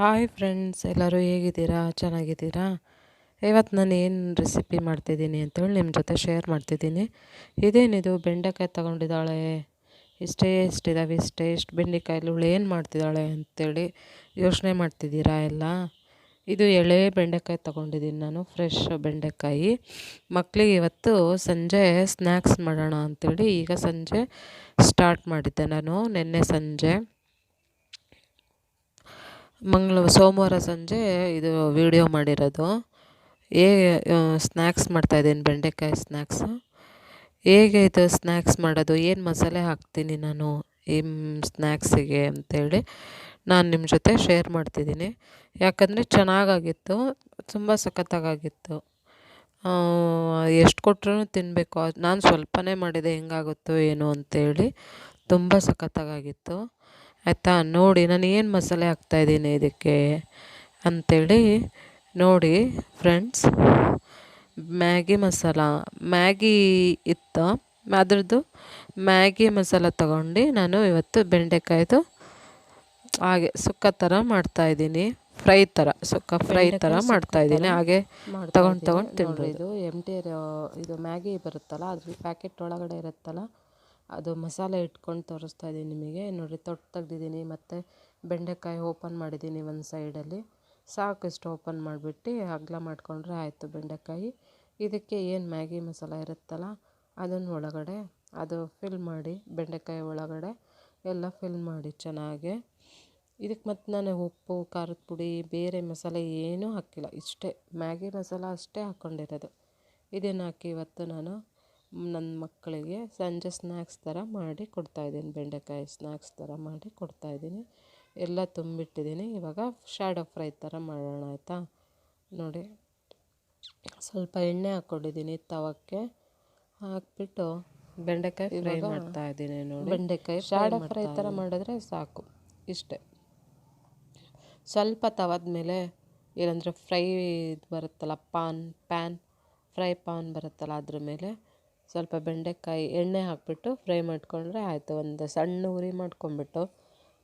Hi friends ಎಲ್ಲರೂ ಹೇಗಿದ್ದೀರಾ? ಚೆನ್ನಾಗಿದ್ದೀರಾ? ಇವತ್ತು ನಾನು ಏನು ರೆಸಿಪಿ ಮಾಡ್ತಿದ್ದೀನಿ ಅಂತೇಳಿ ನಿಮ್ಮ ಜೊತೆ ಶೇರ್ ಮಾಡ್ತಿದ್ದೀನಿ. ಇದೇನಿದು? ಬೆಂಡೆಕಾಯಿ ತಗೊಂಡಿದ್ದಾಳೆ. ಇಷ್ಟೇ ಇಷ್ಟಿದ್ದಾವೆ ಇಷ್ಟೇ ಇಷ್ಟು ಬೆಂಡೆಕಾಯಲ್ಲಿ ಇವಳು ಏನು ಮಾಡ್ತಿದ್ದಾಳೆ ಅಂತೇಳಿ ಯೋಚನೆ ಮಾಡ್ತಿದ್ದೀರಾ ಎಲ್ಲ? ಇದು ಎಳೆ ಬೆಂಡೆಕಾಯಿ ತೊಗೊಂಡಿದ್ದೀನಿ ನಾನು ಫ್ರೆಶ್ ಬೆಂಡೆಕಾಯಿ. ಮಕ್ಕಳಿಗೆ ಇವತ್ತು ಸಂಜೆ ಸ್ನ್ಯಾಕ್ಸ್ ಮಾಡೋಣ ಅಂಥೇಳಿ ಈಗ ಸಂಜೆ ಸ್ಟಾರ್ಟ್ ಮಾಡಿದ್ದೆ ನಾನು, ನಿನ್ನೆ ಸಂಜೆ. ಮಂಗಳ ಸೋಮವಾರ ಸಂಜೆ ಇದು ವಿಡಿಯೋ ಮಾಡಿರೋದು. ಹೇಗೆ ಸ್ನ್ಯಾಕ್ಸ್ ಮಾಡ್ತಾಯಿದ್ದೀನಿ ಬೆಂಡೆಕಾಯಿ ಸ್ನ್ಯಾಕ್ಸು ಹೇಗೆ ಇದು ಸ್ನ್ಯಾಕ್ಸ್ ಮಾಡೋದು? ಏನು ಮಸಾಲೆ ಹಾಕ್ತೀನಿ ನಾನು ಈ ಸ್ನ್ಯಾಕ್ಸಿಗೆ ಅಂತೇಳಿ ನಾನು ನಿಮ್ಮ ಜೊತೆ ಶೇರ್ ಮಾಡ್ತಿದ್ದೀನಿ. ಯಾಕಂದರೆ ಚೆನ್ನಾಗಾಗಿತ್ತು, ತುಂಬ ಸಖತ್ತಾಗಿತ್ತು ಎಷ್ಟು ಕೊಟ್ಟರು ತಿನ್ನಬೇಕು ನಾನು ಸ್ವಲ್ಪನೇ ಮಾಡಿದೆ, ಹೆಂಗಾಗುತ್ತೋ ಏನು ಅಂಥೇಳಿ ತುಂಬ ಸಖತ್ತಾಗಿತ್ತು ಆಯಿತಾ? ನೋಡಿ ನಾನು ಏನು ಮಸಾಲೆ ಹಾಕ್ತಾಯಿದ್ದೀನಿ ಇದಕ್ಕೆ ಅಂಥೇಳಿ ನೋಡಿ ಫ್ರೆಂಡ್ಸ್ ಮ್ಯಾಗಿ ಮಸಾಲ. ಮ್ಯಾಗಿ ಇತ್ತು? ಅದ್ರದ್ದು ಮ್ಯಾಗಿ ಮಸಾಲ ತಗೊಂಡು ನಾನು ಇವತ್ತು ಬೆಂಡೆಕಾಯ್ದು ಹಾಗೆ ಸುಕ್ಕ ಥರ ಮಾಡ್ತಾಯಿದ್ದೀನಿ ಫ್ರೈ ಥರ ಸುಕ್ಕ ಫ್ರೈ ಥರ ಮಾಡ್ತಾಯಿದ್ದೀನಿ ಹಾಗೆ ತಗೊಂಡು ತಗೊಂಡು ತಿನ್ನಿ ಇದು ಎಂ ಟಿ ಇದು ಮ್ಯಾಗಿ ಬರುತ್ತಲ್ಲ ಅದ್ರ ಪ್ಯಾಕೆಟ್ ಒಳಗಡೆ ಇರುತ್ತಲ್ಲ ಅದು ಮಸಾಲೆ ಇಟ್ಕೊಂಡು ತೋರಿಸ್ತಾ ಇದ್ದೀನಿ ನಿಮಗೆ. ನೋಡಿ ತೊಟ್ಟು ತೆಗ್ದಿದ್ದೀನಿ. ಮತ್ತು ಬೆಂಡೆಕಾಯಿ ಓಪನ್ ಮಾಡಿದ್ದೀನಿ ಒಂದು ಸೈಡಲ್ಲಿ. ಸಾಕು ಇಷ್ಟು ಓಪನ್ ಮಾಡಿಬಿಟ್ಟು ಅಗಲ ಮಾಡಿಕೊಂಡ್ರೆ ಆಯಿತು ಬೆಂಡೆಕಾಯಿ. ಇದಕ್ಕೆ ಏನು ಮ್ಯಾಗಿ ಮಸಾಲ ಇರುತ್ತಲ್ಲ, ಅದನ್ನು ಒಳಗಡೆ, ಅದು ಫಿಲ್ ಮಾಡಿ, ಬೆಂಡೆಕಾಯಿ ಒಳಗಡೆ ಎಲ್ಲ ಫಿಲ್ ಮಾಡಿ ಚೆನ್ನಾಗೆ. ಇದಕ್ಕೆ ಮತ್ತು ನಾನು ಉಪ್ಪು, ಖಾರದ ಪುಡಿ, ಬೇರೆ ಮಸಾಲೆ ಏನೂ ಹಾಕಿಲ್ಲ. ಇಷ್ಟೇ, ಮ್ಯಾಗಿ ಮಸಾಲ ಅಷ್ಟೇ ಹಾಕ್ಕೊಂಡಿರೋದು. ಇದನ್ನು ಹಾಕಿ ಇವತ್ತು ನಾನು ನನ್ನ ಮಕ್ಕಳಿಗೆ ಸಂಜೆ ಸ್ನ್ಯಾಕ್ಸ್ ಥರ ಮಾಡಿ ಕೊಡ್ತಾಯಿದ್ದೀನಿ ಬೆಂಡೆಕಾಯಿ ಸ್ನ್ಯಾಕ್ಸ್ ಥರ ಮಾಡಿ ಕೊಡ್ತಾಯಿದ್ದೀನಿ ಎಲ್ಲ ತುಂಬಿಟ್ಟಿದ್ದೀನಿ. ಇವಾಗ ಶ್ಯಾಡೋ ಫ್ರೈ ಥರ ಮಾಡೋಣ ಆಯಿತಾ? ನೋಡಿ ಸ್ವಲ್ಪ ಎಣ್ಣೆ ಹಾಕ್ಕೊಂಡಿದ್ದೀನಿ ತವಕ್ಕೆ. ಹಾಕ್ಬಿಟ್ಟು ಬೆಂಡೆಕಾಯಿ ಫ್ರೈ ಮಾಡ್ತಾ ಇದ್ದೀನಿ ನೋಡಿ. ಬೆಂಡೆಕಾಯಿ ಶ್ಯಾಡೋ ಫ್ರೈ ಥರ ಮಾಡಿದ್ರೆ ಸಾಕು. ಇಷ್ಟೇ. ಸ್ವಲ್ಪ ತವದ ಮೇಲೆ ಏನಂದರೆ ಫ್ರೈ ಇದು ಬರುತ್ತಲ್ಲ ಪಾನ್ ಪ್ಯಾನ್ ಫ್ರೈ ಪಾನ್ ಬರುತ್ತಲ್ಲ ಅದ್ರ ಮೇಲೆ ಸ್ವಲ್ಪ ಬೆಂಡೆಕಾಯಿ ಎಣ್ಣೆ ಹಾಕಿಬಿಟ್ಟು ಫ್ರೈ ಮಾಡ್ಕೊಂಡ್ರೆ ಆಯಿತು. ಒಂದು ಸಣ್ಣ ಉರಿ ಮಾಡ್ಕೊಂಬಿಟ್ಟು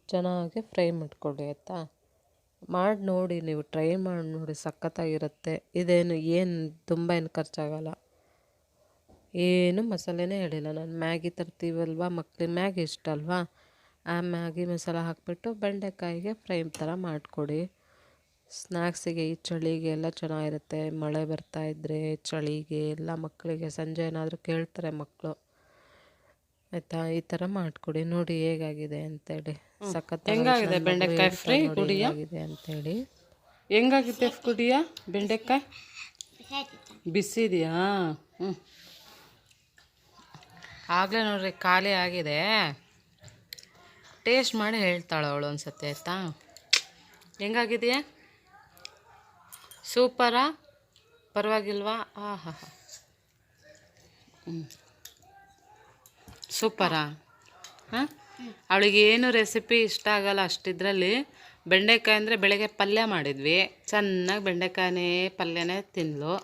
ಚೆನ್ನಾಗಿ ಫ್ರೈ ಮಾಡ್ಕೊಳ್ಳಿ, ಆಯಿತಾ? ಮಾಡಿ ನೋಡಿ, ನೀವು ಟ್ರೈ ಮಾಡಿ ನೋಡಿ, ಸಖತ್ತಾಗಿರುತ್ತೆ. ಇದೇನು, ಏನು, ತುಂಬ ಏನು ಖರ್ಚಾಗಲ್ಲ. ಏನು ಮಸಾಲೆನೇ ಹೇಳಿಲ್ಲ ನಾನು. ಮ್ಯಾಗಿ ತರ್ತೀವಲ್ವ ಮಕ್ಳಿಗೆ? ಮ್ಯಾಗಿ ಇಷ್ಟ ಅಲ್ವಾ? ಆ ಮ್ಯಾಗಿ ಮಸಾಲ ಹಾಕಿಬಿಟ್ಟು ಬೆಂಡೆಕಾಯಿಗೆ ಫ್ರೈ ಥರ ಮಾಡಿಕೊಡಿ. ಸ್ನ್ಯಾಕ್ಸಿಗೆ ಈ ಚಳಿಗೆ ಎಲ್ಲ ಚೆನ್ನಾಗಿರುತ್ತೆ. ಮಳೆ ಬರ್ತಾ ಇದ್ದರೆ ಚಳಿಗೆ ಎಲ್ಲ ಮಕ್ಕಳಿಗೆ ಸಂಜೆ ಏನಾದರೂ ಕೇಳ್ತಾರೆ ಮಕ್ಕಳು ಆಯಿತಾ? ಈ ಥರ ಮಾಡಿಕೊಡಿ. ನೋಡಿ ಹೇಗಾಗಿದೆ ಅಂತೇಳಿ. ಸಖತ್ ಹೆಂಗಾಗಿದೆ ಬೆಂಡೆಕಾಯಿ ಫ್ರೈ ಕುಡಿಯ ಆಗಿದೆ ಅಂತೇಳಿ. ಹೆಂಗಾಗಿದೆ ಕುಡಿಯ ಬೆಂಡೆಕಾಯಿ? ಬಿಸಿ ಇದೆಯಾ ಹ್ಞೂ ಆಗಲೇ ನೋಡ್ರಿ ಖಾಲಿ ಆಗಿದೆ. ಟೇಸ್ಟ್ ಮಾಡಿ ಹೇಳ್ತಾಳೆ ಅವಳು ಸತಿ ಆಯಿತಾ? ಹೆಂಗಾಗಿದೆಯಾ? ಸೂಪರಾ? ಪರವಾಗಿಲ್ವಾ? ಆಹಾ. ಹ್ಞೂ ಸೂಪರಾ? ಹಾಂ? ಅವಳಿಗೆ ಏನು ರೆಸಿಪಿ ಇಷ್ಟ ಆಗಲ್ಲ ಅಷ್ಟಿದ್ರಲ್ಲಿ ಬೆಂಡೆಕಾಯಿ ಅಂದರೆ ಬೆಳಗ್ಗೆ ಪಲ್ಯ ಮಾಡಿದ್ವಿ. ಚೆನ್ನಾಗಿ ಬೆಂಡೆಕಾಯೇ ಪಲ್ಯನೇ ತಿಂದಳು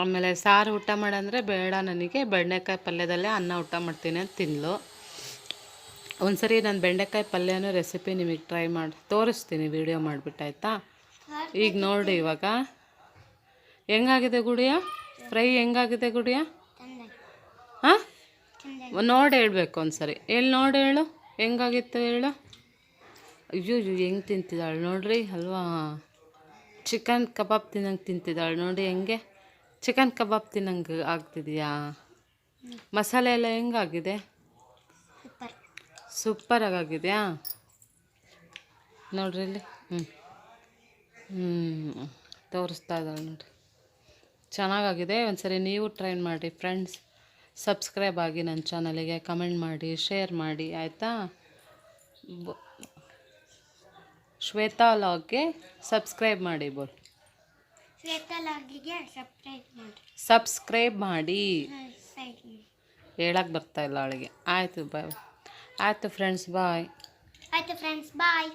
ಆಮೇಲೆ ಸಾರು ಊಟ ಮಾಡಂದರೆ ಬೇಡ ನನಗೆ, ಬೆಂಡೆಕಾಯಿ ಪಲ್ಯದಲ್ಲೇ ಅನ್ನ ಊಟ ಮಾಡ್ತೀನಿ ಅಂತ ಒಂದು ಸರಿ ನಾನು ಬೆಂಡೆಕಾಯಿ ಪಲ್ಯನೂ ರೆಸಿಪಿ ನಿಮಗೆ ಟ್ರೈ ಮಾಡಿ, ತೋರಿಸ್ತೀನಿ, ವಿಡಿಯೋ ಮಾಡಿಬಿಟ್ಟು ಆಯಿತಾ? ಈಗ ನೋಡಿ ಇವಾಗ. ಹೆಂಗಾಗಿದೆ ಗುಡಿಯ? ಫ್ರೈ ಹೆಂಗಾಗಿದೆ ಗುಡಿಯ? ಹಾಂ? ನೋಡಿ ಹೇಳ್ಬೇಕು ಒಂದ್ಸರಿ. ಎಲ್ಲಿ ನೋಡಿ ಹೇಳು? ಹೆಂಗಾಗಿತ್ತು ಹೇಳು? ಅಯ್ಯೋ ಅಯ್ಯೋ ಹೆಂಗೆ ತಿಂತಿದ್ದಾಳೆ ನೋಡ್ರಿ ಅಲ್ವಾ? ಚಿಕನ್ ಕಬಾಬ್ ತಿನ್ನಂಗೆ ತಿಂತಿದ್ದಾಳೆ ನೋಡಿ ಹೆಂಗೆ. ಚಿಕನ್ ಕಬಾಬ್ ತಿನ್ನಂಗೆ ಆಗ್ತಿದೆಯಾ? ಮಸಾಲೆ ಎಲ್ಲ ಹೆಂಗಾಗಿದೆ? ಸೂಪರಾಗಿ ಆಗಿದೆಯಾ? ನೋಡ್ರಿ ಇಲ್ಲಿ. ಹ್ಞೂ ಹ್ಞೂ ತೋರಿಸ್ತಾ ಇದ್ದಾಳೆ ನೋಡಿ ಚೆನ್ನಾಗಾಗಿದೆ. ಒಂದ್ಸರಿ ನೀವು ಟ್ರೈನ್ ಮಾಡಿ ಫ್ರೆಂಡ್ಸ್ ಸಬ್ಸ್ಕ್ರೈಬ್ ಆಗಿ ನನ್ನ ಚಾನಲಿಗೆ ಕಮೆಂಟ್ ಮಾಡಿ ಶೇರ್ ಮಾಡಿ ಆಯಿತಾ? ಶ್ವೇತಾ ಲಾಗ್ಗೆ ಸಬ್ಸ್ಕ್ರೈಬ್ ಮಾಡಿ ಬೋಲ್. ಸಬ್ಸ್ಕ್ರೈಬ್ ಮಾಡಿ. ಹೇಳಕ್ಕೆ ಬರ್ತಾ ಇಲ್ಲ ಅವಳಿಗೆ. ಆಯಿತು ಬಾಯ್ ಆಯಿತು ಫ್ರೆಂಡ್ಸ್ ಬಾಯ್. ಆಯಿತು ಫ್ರೆಂಡ್ಸ್ ಬಾಯ್.